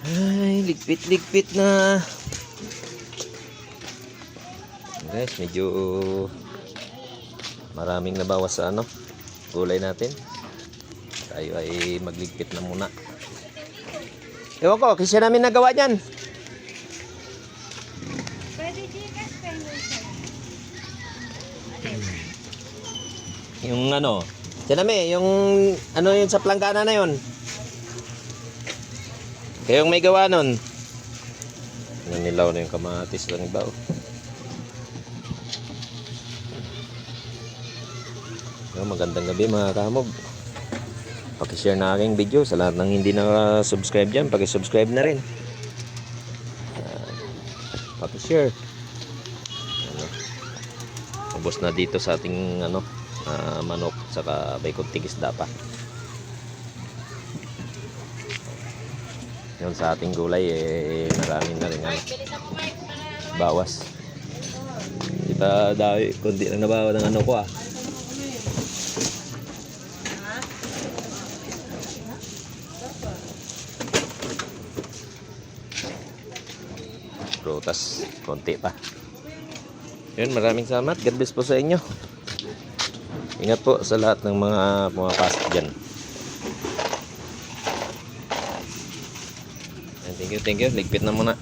Ay, ligpit-ligpit na. Guys, medyo maraming nabawas sa ano, gulay natin. Tayo ay magligpit na muna. Ewan ko, kasi namin nagawa sir. Yung ano, Sinami, yung ano yun sa planggana na yun. Kayong may gawa nun. Nanilaw na yung kamatis lang iba. oh. Yo, magandang gabi mga kamog. Pakishare na aking video sa lahat ng hindi na-subscribe dyan. Pakisubscribe na rin. Uh, pakishare. Ano, ubos na dito sa ating ano, ah, manok saka baykot tigis pa. Yun sa ating gulay eh marami na rin ano, bawas. Di pa dahil kundi lang nabawa ng ano ko ah. Prutas, konti pa. Yun, maraming salamat. God bless po sa inyo. Ingat po sa lahat ng mga pumapasok dyan. Thank you, thank you. Ligpit na muna.